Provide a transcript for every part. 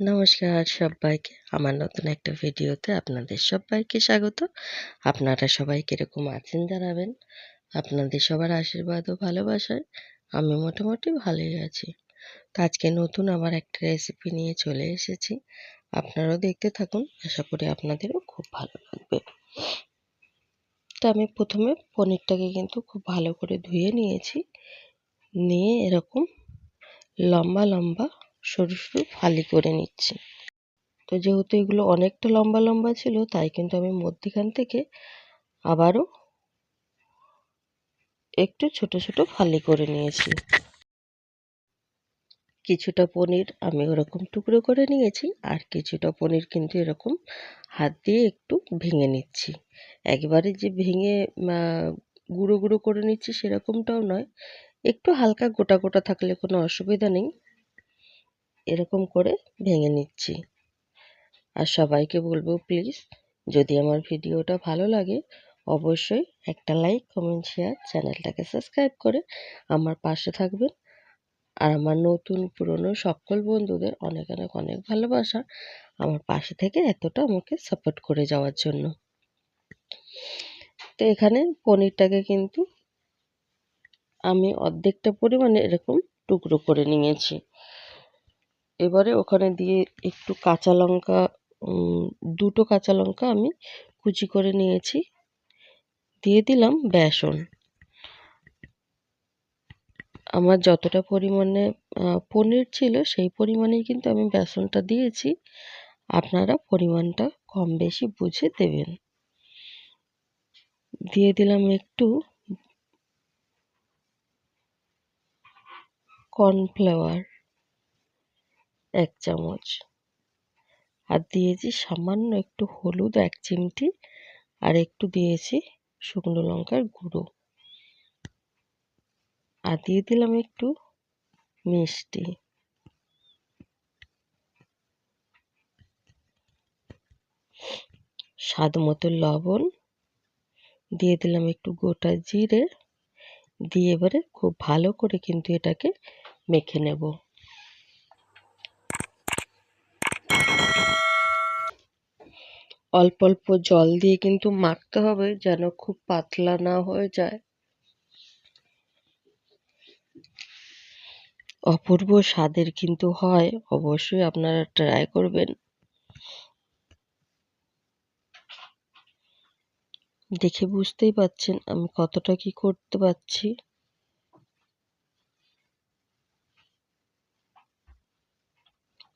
নমস্কার সবাইকে আমার নতুন একটা ভিডিওতে আপনাদের সবাইকে স্বাগত। আপনারা সবাই কীরকম আছেন জানাবেন? আপনাদের সবার আশীর্বাদ ও ভালোবাসায় আমি মোটামুটি ভালোই আছি। তো আজকে নতুন আবার একটা রেসিপি নিয়ে চলে এসেছি। আপনারাও দেখতে থাকুন, আশা করি আপনাদেরও খুব ভালো লাগবে। তো আমি প্রথমে পনিরটাকে কিন্তু খুব ভালো করে ধুয়ে নিয়েছি। নিয়ে এরকম লম্বা লম্বা সরু সরু ফালি করে নিচ্ছি। তো যেহেতু এগুলো অনেকটা লম্বা লম্বা ছিল, তাই কিন্তু আমি মধ্যিখান থেকে আবারও একটু ছোট ছোট ফালি করে নিয়েছি। কিছুটা পনির আমি ওরকম টুকরো করে নিয়েছি, আর কিছুটা পনির কিন্তু এরকম হাত দিয়ে একটু ভেঙে নিচ্ছি। একবারে যে ভেঙে গুঁড়ো গুঁড়ো করে নিচ্ছি সেরকমটাও নয়। একটু হালকা গোটা গোটা থাকলে কোনো অসুবিধা নেই। এরকম করে ভেঙে নিচ্ছি। আর সবাইকে বলব প্লিজ যদি আমার ভিডিওটা ভালো লাগে, অবশ্যই একটা লাইক কমেন্ট শেয়ার চ্যানেলটাকে সাবস্ক্রাইব করে আমার পাশে থাকবেন। আর আমার নতুন পুরনো সকল বন্ধুদের অনেক অনেক অনেক ভালোবাসা আমার পাশে থেকে এতটা আমাকে সাপোর্ট করে যাওয়ার জন্য। তো এখানে পনিরটাকে কিন্তু আমি অর্ধেকটা পরিমাণে এরকম টুকরো করে নিয়েছি। এবারে ওখানে দিয়ে একটু কাঁচা লঙ্কা দুটো কাঁচা লঙ্কা আমি কুচি করে নিয়েছি। দিয়ে দিলাম বেসন। আমার যতটা পরিমাণে পনির ছিল সেই পরিমাণেই কিন্তু আমি বেসনটা দিয়েছি। আপনারা পরিমাণটা কম বেশি বুঝে দেবেন। দিয়ে দিলাম একটু কর্নফ্লাওয়ার। এক চামচ। আর দিয়েছি সামান্য একটু হলুদ, এক চিমটি। আর একটু দিয়েছি শুকনো লঙ্কার গুঁড়ো। আর দিয়ে দিলাম একটু মিষ্টি। স্বাদ মতো লবণ। দিয়ে দিলাম একটু গোটা জিরে। দিয়ে এবারে খুব ভালো করে কিন্তু এটাকে মেখে নেব। অল্প অল্প জল দিয়ে কিন্তু মাখতে হবে যেন খুব পাতলা না হয়ে যায়। অপূর্ব স্বাদের কিন্তু হয়, অবশ্যই আপনারা ট্রাই করবেন। দেখে বুঝতেই পাচ্ছেন আমি কতটা কি করতে পারছি।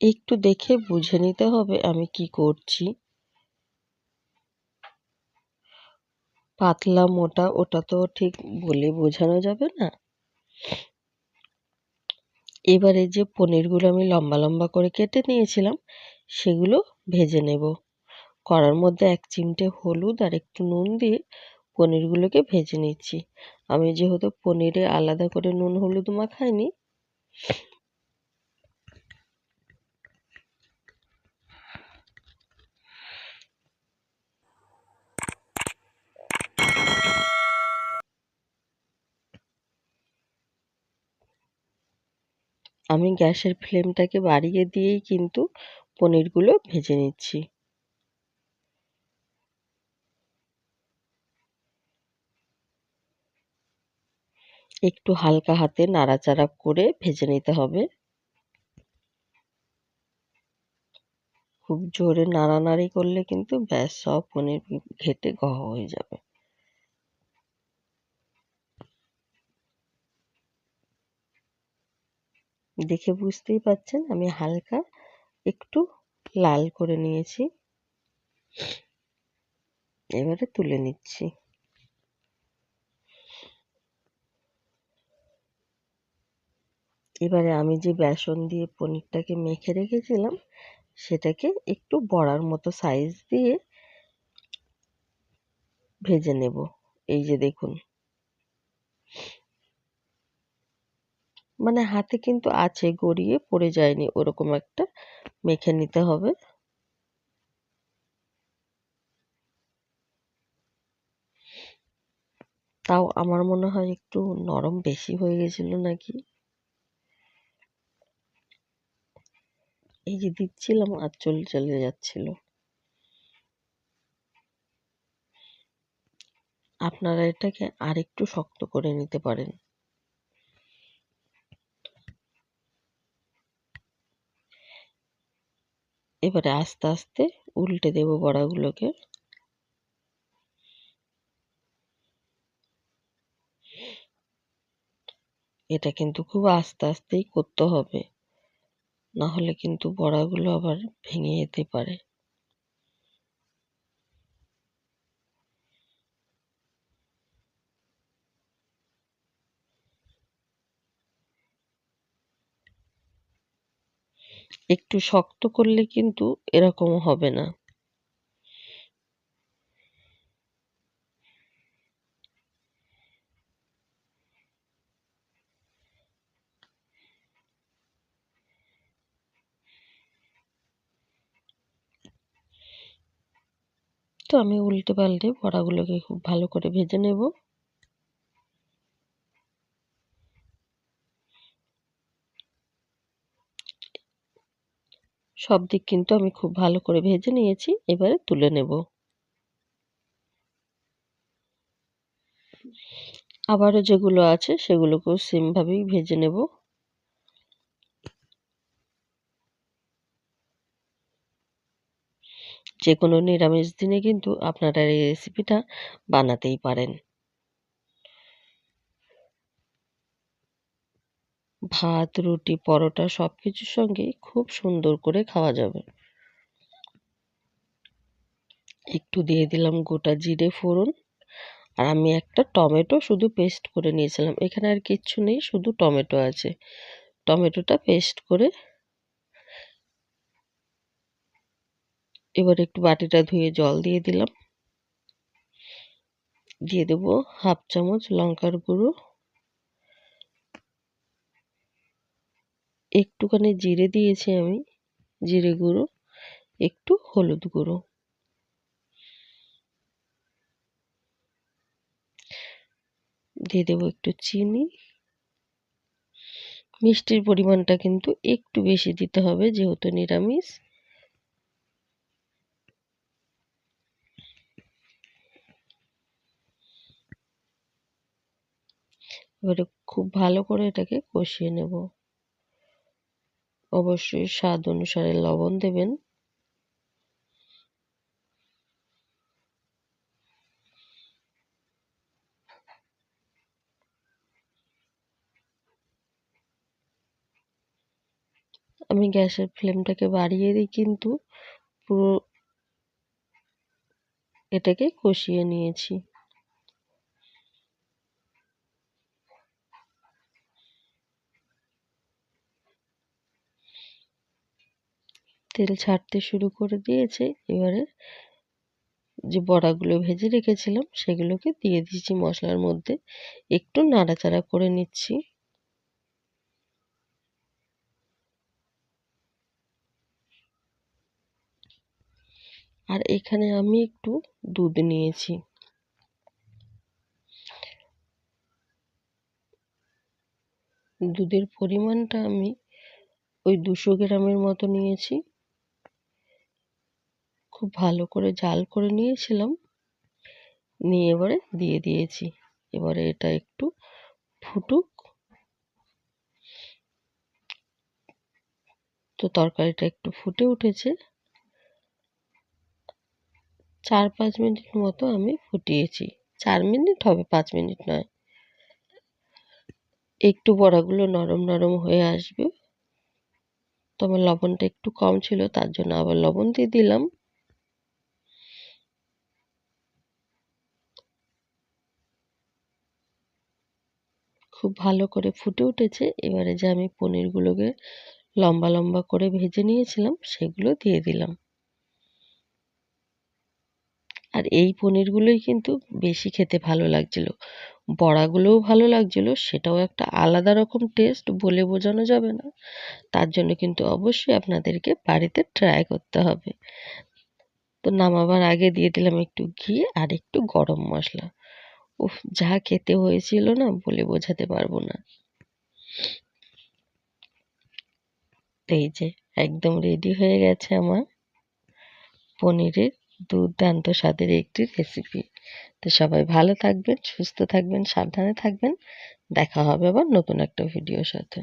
একটু দেখে বুঝে নিতে হবে আমি কি করছি। পাতলা, মোটা, ওটা তো ঠিক বলে বোঝানো যাবে না। এবারে যে পনিরগুলো আমি লম্বা লম্বা করে কেটে নিয়েছিলাম, সেগুলো ভেজে নেব। কড়ার মধ্যে এক চিমটে হলুদ আর একটু নুন দিয়ে পনিরগুলোকে ভেজে নিচ্ছি। আমি যেহেতু পনিরে আলাদা করে নুন, হলুদ মাখাইনি আমি গ্যাসের ফ্লেমটাকে বাড়িয়ে দিয়েই কিন্তু পনিরগুলো ভেজে নিচ্ছি। একটু হালকা হাতে নাড়াচাড়া করে ভেজে নিতে হবে। খুব জোরে নাড়ানাড়ি করলে কিন্তু ব্যাস, সব পনির ঘেটে গহ হয়ে যাবে। দেখে বুঝতেই পাচ্ছেন আমি হালকা একটু লাল করে নিয়েছি। এবারে তুলে নিচ্ছি। এবারে আমি যে বেসন দিয়ে পনিরটাকে মেখে রেখেছিলাম, সেটাকে একটু বড়ার মতো সাইজ দিয়ে ভেজে নেব। এই যে দেখুন। মানে হাতে কিন্তু আছে, গড়িয়ে পড়ে যায়নি, ওরকম একটা মেখে নিতে হবে। তাও আমার মনে হয় একটু নরম বেশি হয়ে গেছিল নাকি? এই যে দিচ্ছিলাম, আর চলে চলে যাচ্ছিল। আপনারা এটাকে আরেকটু শক্ত করে নিতে পারেন। এবারে আস্তে আস্তে উল্টে দেব বড়াগুলোকে। এটা কিন্তু খুব আস্তে, আস্তেই করতে হবে। না হলে কিন্তু বড়াগুলো আবার ভেঙে যেতে পারে। একটু শক্ত করলে কিন্তু এরকম হবে না। তো আমি উল্টে পাল্টে বড়াগুলোকে খুব ভালো করে ভেজে নেব। সব দিক কিন্তু আমি খুব ভালো করে ভেজে নিয়েছি, এবারে তুলে নেব। আবারও যেগুলো আছে সেগুলোকেও সেমভাবেই ভেজে নেব। যে কোনো নিরামিষ দিনে কিন্তু আপনারা এই রেসিপিটা বানাতেই পারেন। ভাত, রুটি, পরোটা সব কিছুর সঙ্গেই খুব সুন্দর করে খাওয়া যাবে। একটু দিয়ে দিলাম গোটা জিরে ফোড়ন আর আমি একটা টমেটো শুধু পেস্ট করে নিয়েছিলাম। এখানে আর কিচ্ছু নেই, শুধু টমেটো আছে। টমেটোটা পেস্ট করে এবার একটু বাটিটা ধুয়ে জল দিয়ে দিলাম। দিয়ে দেবো হাফ চামচ লঙ্কার গুঁড়ো। একটুখানি জিরে দিয়েছি আমি, জিরে গুঁড়ো, একটু হলুদ গুঁড়ো। দিয়ে দেবো একটু চিনি। মিষ্টির পরিমাণটা কিন্তু একটু বেশি দিতে হবে, যেহেতু নিরামিষ। এবারে খুব ভালো করে এটাকে কষিয়ে নেব। অবশ্যই স্বাদ অনুসারে লবণ দেবেন। আমি গ্যাসের ফ্লেমটাকে বাড়িয়ে দিই কিন্তু পুরো এটাকে কষিয়ে নিয়েছি। তেল ছাড়তে শুরু করে দিয়েছে। এবারে যে বড়াগুলো ভেজে রেখেছিলাম, সেগুলোকে দিয়ে দিয়েছি মশলার মধ্যে। একটু নাড়াচাড়া করে নিচ্ছি। আর এখানে আমি একটু দুধ নিয়েছি। দুধের পরিমাণটা আমি ওই দুশো গ্রামের মতো নিয়েছি। খুব ভালো করে জাল করে নিয়েছিলাম। নিয়ে এবারে দিয়ে দিয়েছি। এবারে এটা একটু ফুটুক। তো তরকারিটা একটু ফুটে উঠেছে। চার পাঁচ মিনিট মতো আমি ফুটিয়েছি। চার মিনিট হবে, পাঁচ মিনিট নয়। একটু বড়াগুলো নরম নরম হয়ে আসবে। তোমার লবণটা একটু কম ছিল, তার জন্য আবার লবণ দিয়ে দিলাম। খুব ভালো করে ফুটে উঠেছে। এবারে যে আমি পনিরগুলোকে লম্বা লম্বা করে ভেজে নিয়েছিলাম, সেগুলো দিয়ে দিলাম। আর এই পনিরগুলোই কিন্তু বেশি খেতে ভালো লাগছিল। বড়াগুলোও ভালো লাগছিল, সেটাও একটা আলাদা রকম টেস্ট বলে বোঝানো যাবে না। তার জন্য কিন্তু অবশ্যই আপনাদেরকে বাড়িতে ট্রাই করতে হবে। তো নামাবার আগে দিয়ে দিলাম একটু ঘি আর একটু গরম মশলা। উফ, যা খেতে হয়েছিল না বলে বোঝাতে পারব না। এই যে, একদম রেডি হয়ে গেছে আমার পনিরের দুর্দান্ত স্বাদের একটি রেসিপি তো সবাই ভালো থাকবেন, সুস্থ থাকবেন, সাবধানে থাকবেন। দেখা হবে আবার নতুন একটা ভিডিওর সাথে।